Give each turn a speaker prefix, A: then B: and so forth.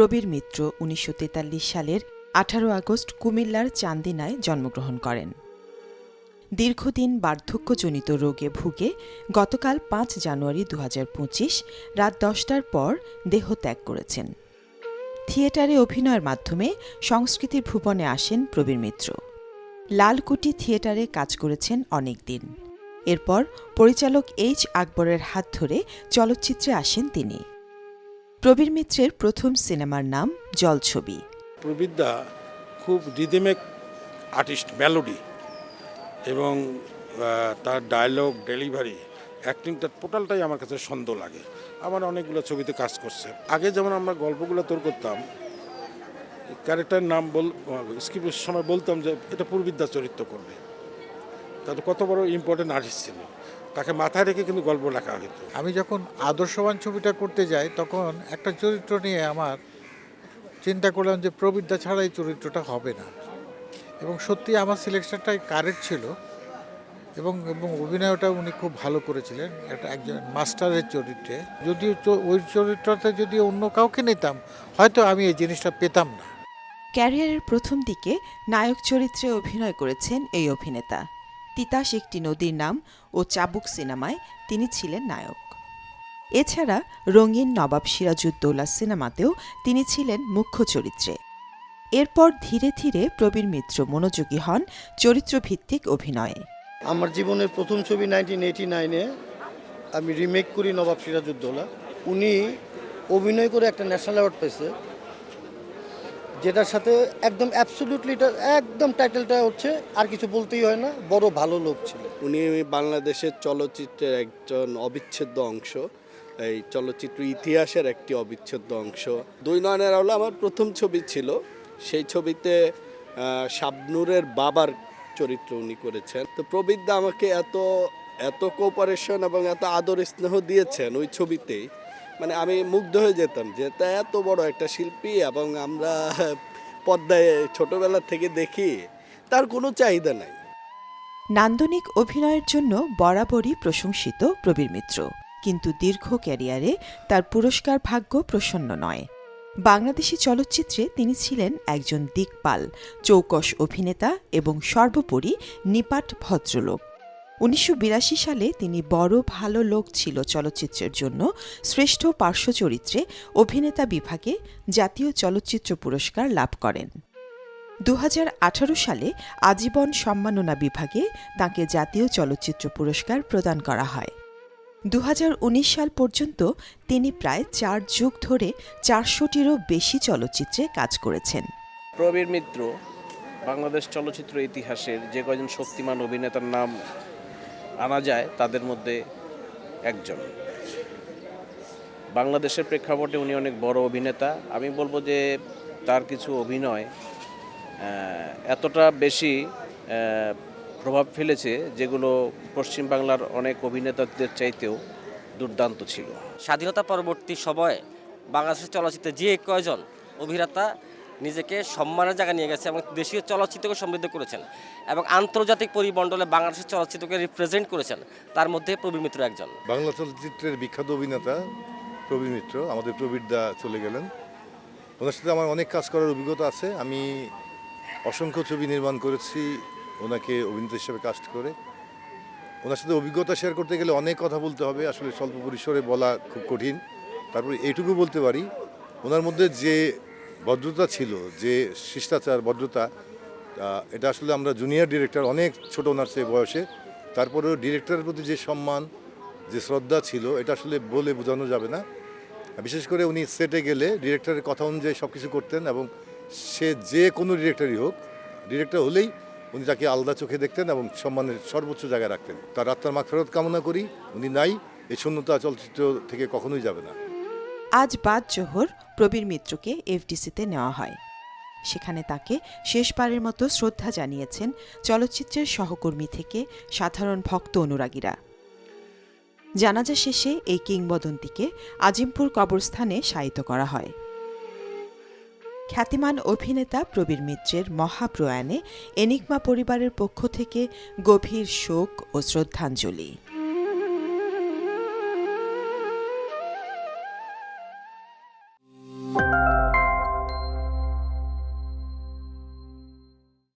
A: প্রবীর মিত্র উনিশশো তেতাল্লিশ সালের আঠারো আগস্ট কুমিল্লার চান্দিনায় জন্মগ্রহণ করেন। দীর্ঘদিন বার্ধক্যজনিত রোগে ভুগে গতকাল পাঁচ জানুয়ারি দু হাজার পঁচিশ রাত দশটার পর দেহ ত্যাগ করেছেন। থিয়েটারে অভিনয়ের মাধ্যমে সংস্কৃতির ভুবনে আসেন প্রবীর মিত্র। লালকুটি থিয়েটারে কাজ করেছেন অনেক দিন। এরপর পরিচালক এইচ আকবরের হাত ধরে চলচ্চিত্রে আসেন তিনি। প্রবীর মিত্রের প্রথম সিনেমার নাম জলছবি।
B: প্রবিদ্যা খুব রিদমিক আর্টিস্ট মেলোডি এবং তার ডায়লগ ডেলিভারি অ্যাক্টিংটা টোটালটাই আমার কাছে সন্দেহ লাগে। আমার অনেকগুলো ছবিতে কাজ করছে। আগে যেমন আমরা গল্পগুলো তোর করতাম ক্যারেক্টার নাম বল স্ক্রিপ্টের সময় বলতাম যে এটা পূর্বিদ্যা চরিত্র করবে। তাহলে কত বড় ইম্পর্টেন্ট আর্টিস্ট ছিল। তাকে মাথায় রেখে কিন্তু গল্প লেখা হতো
C: আমি যখন আদর্শবান ছবিটা করতে যাই তখন একটা চরিত্র নিয়ে আমার চিন্তা করলাম যে প্রবিদ্যা ছাড়া এই চরিত্রটা হবে না। এবং সত্যি আমার সিলেকশনটাই কারেক্ট ছিল এবং এবং অভিনয়টা উনি খুব ভালো করেছিলেন একটা একজন মাস্টারের চরিত্রে। যদিও ওই চরিত্রতে যদি অন্য কাউকে নিতাম হয়তো আমি এই জিনিসটা পেতাম না।
A: ক্যারিয়ারের প্রথম দিকে নায়ক চরিত্রে অভিনয় করেছেন এই অভিনেতা। তিতাস একটি নদীর নাম ও চাবুক সিনেমায় তিনি ছিলেন নায়ক। এছাড়া রঙিন নবাব সিরাজউদ্দৌলা সিনেমাতেও তিনি ছিলেন মুখ্য চরিত্রে। এরপর ধীরে ধীরে প্রবীর মিত্র মনোযোগী হন চরিত্রভিত্তিক অভিনয়ে।
D: আমার জীবনের প্রথম ছবি নাইনটিন এইটি নাইনে আমি রিমেক করি নবাব সিরাজউদ্দৌলা। উনি অভিনয় করে একটা ন্যাশনাল অ্যাওয়ার্ড পেয়েছে। যেটার সাথে একদম অ্যাবসলিউটলি একদম টাইটেলটা হচ্ছে আর কিছু বলতেই হয় না, বড় ভালো লোক ছিল।
E: উনি বাংলাদেশের চলচ্চিত্রের একজন অবিচ্ছেদ্য অংশ, এই চলচ্চিত্র ইতিহাসের একটি অবিচ্ছেদ্য অংশ। দুই নয়নের আওলা আমার প্রথম ছবি ছিল, সেই ছবিতে শাবনূরের বাবার চরিত্র উনি করেছেন। তো প্রবিদ্যা আমাকে এত এত কোপারেশন এবং এত আদর স্নেহ দিয়েছেন ওই ছবিতেই। মানে আমি মুগ্ধ হয়ে যেতাম যে তা এত বড় একটা শিল্পী এবং আমরা পদ্মায় ছোটবেলা থেকে দেখি, তার কোনো চাহিদা নাই।
A: নান্দনিক অভিনয়ের জন্য বরাবরই প্রশংসিত প্রবীর মিত্র। কিন্তু দীর্ঘ ক্যারিয়ারে তার পুরস্কার ভাগ্য প্রসন্ন নয়। বাংলাদেশি চলচ্চিত্রে তিনি ছিলেন একজন দিকপাল চৌকস অভিনেতা এবং সর্বোপরি নিপাট ভদ্রলোক। উনিশশো বিরাশি সালে তিনি বড় ভালো লোক ছিল চলচ্চিত্রের জন্য শ্রেষ্ঠ পার্শ্ব চরিত্রে অভিনেতা বিভাগে জাতীয় চলচ্চিত্র পুরস্কার লাভ করেন। দু হাজার আঠারো সালে আজীবন সম্মাননা বিভাগে তাকে জাতীয় চলচ্চিত্র পুরস্কার প্রদান করা হয়। দু হাজার উনিশ সাল পর্যন্ত তিনি প্রায় চার যুগ ধরে চারশোটিরও বেশি চলচ্চিত্রে কাজ করেছেন।
F: প্রবীর মিত্র, বাংলাদেশ চলচ্চিত্র ইতিহাসের যে কয়জন শক্তিমান অভিনেতার নাম আনা যায় তাদের মধ্যে একজন। বাংলাদেশের প্রেক্ষাপটে উনি অনেক বড় অভিনেতা। আমি বলব যে তার কিছু অভিনয় এতটা বেশি প্রভাব ফেলেছে যেগুলো পশ্চিমবাংলার অনেক অভিনেতাদের চাইতেও দুর্দান্ত ছিল।
G: স্বাধীনতা পরবর্তী সময়ে বাংলাদেশের চলচ্চিত্রে যে কয়জন অভিনেতা নিজেকে সম্মানের জায়গা নিয়ে গেছে এবং দেশীয় চলচ্চিত্রকে সমৃদ্ধ করেছেন এবং আন্তর্জাতিক পরিমণ্ডলে বাংলাদেশের চলচ্চিত্রকে রিপ্রেজেন্ট করেছেন। তার মধ্যে প্রবীর মিত্র একজন।
H: বাংলা চলচ্চিত্রের বিখ্যাত অভিনেতা প্রবীর মিত্র, আমাদের প্রবীরদা চলে গেলেন। ওনার সাথে আমার অনেক কাজ করার অভিজ্ঞতা আছে। আমি অসংখ্য ছবি নির্মাণ করেছি, ওনাকে অভিনেতা হিসেবে কাস্ট করে। ওনার সাথে অভিজ্ঞতা শেয়ার করতে গেলে অনেক কথা বলতে হবে, আসলে স্বল্প পরিসরে বলা খুব কঠিন। তারপরে এইটুকু বলতে পারি, ওনার মধ্যে যে ভদ্রতা ছিল, যে শিষ্টাচার, ভদ্রতা এটা আসলে আমরা জুনিয়র ডিরেক্টর অনেক ছোট ওনার বয়সে, তারপরেও ডিরেক্টরের প্রতি যে সম্মান, যে শ্রদ্ধা ছিল, এটা আসলে বলে বোঝানো যাবে না। বিশেষ করে উনি সেটে গেলে ডিরেক্টরের কথা অনুযায়ী সব কিছু করতেন এবং সে যে কোনো ডিরেক্টরই হোক ডিরেক্টর হলেই উনি তাকে আলাদা চোখে দেখতেন এবং সম্মানের সর্বোচ্চ জায়গায় রাখতেন। তার আত্মার মাগফেরত কামনা করি, উনি নাই, এই শূন্যতা চলচ্চিত্র থেকে কখনোই যাবে না।
A: আজ বাদ জোহর প্রবীর মিত্রকে এফডিসিতে নেওয়া হয়। সেখানে তাকে শেষবারের মতো শ্রদ্ধা জানিয়েছেন চলচ্চিত্রের সহকর্মী থেকে সাধারণ ভক্ত অনুরাগীরা। জানাজা শেষে এই কিংবদন্তিকে আজিমপুর কবরস্থানে শায়িত করা হয়। খ্যাতিমান অভিনেতা প্রবীর মিত্রের মহাপ্রয়াণে এনিগমা পরিবারের পক্ষ থেকে গভীর শোক ও শ্রদ্ধাঞ্জলি।